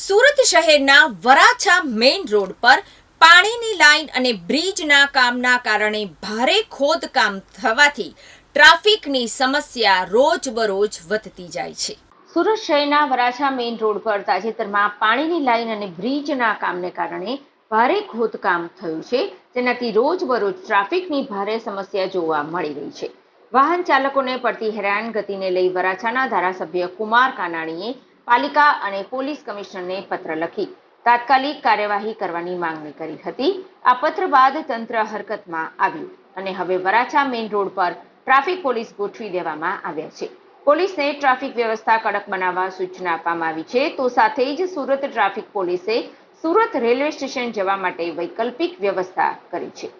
સુરત શહેરના Varachha main road પર પાણીની લાઇન અને બ્રિજના કામના કારણે ભારે ખોદકામ થવાથી ટ્રાફિકની સમસ્યા રોજબરોજ વધતી જાય છે. સુરત શહેરના વરાછા મેઇન રોડ પર તાજેતરમાં પાણીની લાઇન અને બ્રિજના કામને કારણે ભારે ખોદકામ થયું છે. જેનાથી રોજબરોજ ટ્રાફિકની ભારે સમસ્યા જોવા મળી રહી છે. વાહન ચાલકોને પડતી હેરાનગતિને લઈ વરાછાના ધારાસભ્ય કુમાર કાનાણીએ પાલિકા અને પોલીસ કમિશનરને પત્ર લખી તાત્કાલિક કાર્યવાહી કરવાની માંગણી કરી હતી. આ પત્ર બાદ તંત્ર હરકતમાં આવ્યું અને હવે વરાછા મેઇન રોડ પર ટ્રાફિક પોલીસ ગોઠવી દેવામાં આવ્યા છે. પોલીસને ટ્રાફિક વ્યવસ્થા કડક બનાવવા સૂચના આપવામાં આવી છે. તો સાથે જ સુરત ટ્રાફિક પોલીસે સુરત રેલવે સ્ટેશન જવા માટે વૈકલ્પિક વ્યવસ્થા કરી છે.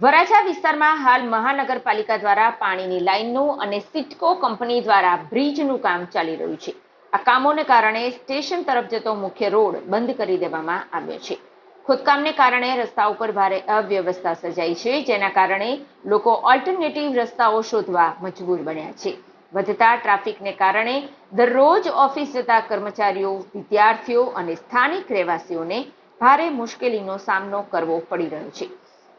વરાછા વિસ્તારમાં હાલ મહાનગરપાલિકા દ્વારા પાણીની લાઇનનું અને સિટકો કંપની દ્વારા બ્રિજનું કામ ચાલી રહ્યું છે. આ કામોને કારણે સ્ટેશન તરફ જતો મુખ્ય રોડ બંધ કરી દેવામાં આવ્યો છે. ખોદકામને કારણે રસ્તા ઉપર ભારે અવ્યવસ્થા સર્જાઈ છે, જેના કારણે લોકો ઓલ્ટરનેટિવ રસ્તાઓ શોધવા મજબૂર બન્યા છે. વધતા ટ્રાફિકને કારણે દરરોજ ઓફિસ જતા કર્મચારીઓ, વિદ્યાર્થીઓ અને સ્થાનિક રહેવાસીઓને ભારે મુશ્કેલીનો સામનો કરવો પડી રહ્યો છે.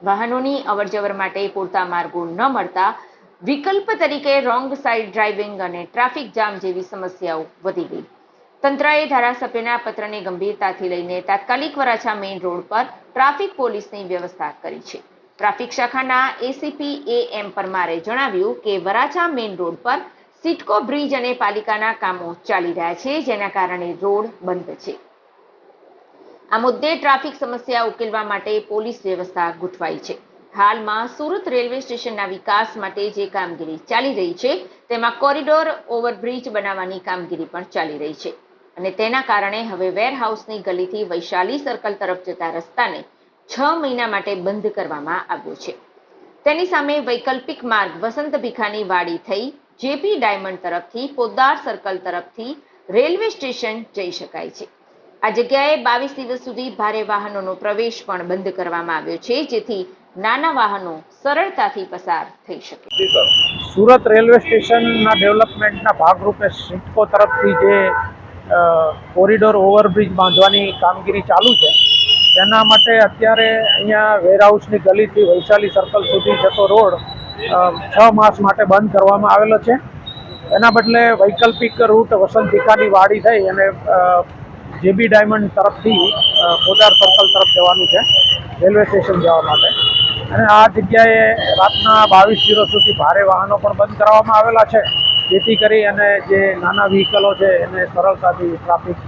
વાહનોની અવરજવર માટે પૂરતા માર્ગો ન મળતા વિકલ્પ તરીકે રોંગ સાઇડ ડ્રાઇવિંગ અને ટ્રાફિક જામ જેવી સમસ્યાઓ વધી ગઈ. તંત્રએ ધારાસભ્યના પત્રને ગંભીરતાથી લઈને તાત્કાલિક વરાછા મેઇન રોડ પર ટ્રાફિક પોલીસની વ્યવસ્થા કરી છે. ટ્રાફિક શાખાના એસીપી એ એમ પરમારે જણાવ્યું કે વરાછા મેઇન રોડ પર સિટકો બ્રિજ અને પાલિકાના કામો ચાલી રહ્યા છે, જેના કારણે રોડ બંધ છે. આ મુદ્દે ટ્રાફિક સમસ્યા ઉકેલવા માટે પોલીસ વ્યવસ્થા ગોઠવાઈ છે. હાલમાં સુરત રેલવે સ્ટેશનના વિકાસ માટે જે કામગીરી ચાલી રહી છે, તેમાં કોરિડોર ઓવરબ્રિજ બનાવવાની કામગીરી પણ ચાલી રહી છે. અને તેના કારણે હવે વેરહાઉસની ગલીથી વૈશાલી સર્કલ તરફ જતા રસ્તાને છ મહિના માટે બંધ કરવામાં આવ્યો છે. તેની સામે વૈકલ્પિક માર્ગ વસંત ભીખાની વાડી થઈ જેપી ડાયમંડ તરફથી પોદાર સર્કલ તરફથી રેલવે સ્ટેશન જઈ શકાય છે. આ જગ્યાએ બાવીસ દિવસ સુધી ભારે વાહનોનો પ્રવેશ પણ બંધ કરવામાં આવ્યો છે, જેથી નાના વાહનો સરળતાથી પસાર થઈ શકે. સુરત રેલવે સ્ટેશનના ડેવલપમેન્ટના ભાગરૂપે સિટકો તરફથી જે કોરિડોર ઓવરબ્રિજ બાંધવાની કામગીરી ચાલુ છે તેના માટે અત્યારે અહીંયા વેરહાઉસની ગલીથી વૈશાલી સર્કલ સુધી જતો રોડ છ માસ માટે બંધ કરવામાં આવેલો છે. એના બદલે વૈકલ્પિક રૂટ વસંત ભીખાની વાડી થઈ અને જેબી ડાયમંડ તરફથી અ, પોદાર સર્કલ તરફ જવાનું છે રેલવે સ્ટેશન જવા માટે. અને આ જગ્યાએ રાતના બાવીસ જીરો સુધી ભારે વાહનો પણ બંધ કરવામાં આવેલા છે. જેથી કરી અને જે નાના વ્હીકલો છે એને સરળતાથી ટ્રાફિક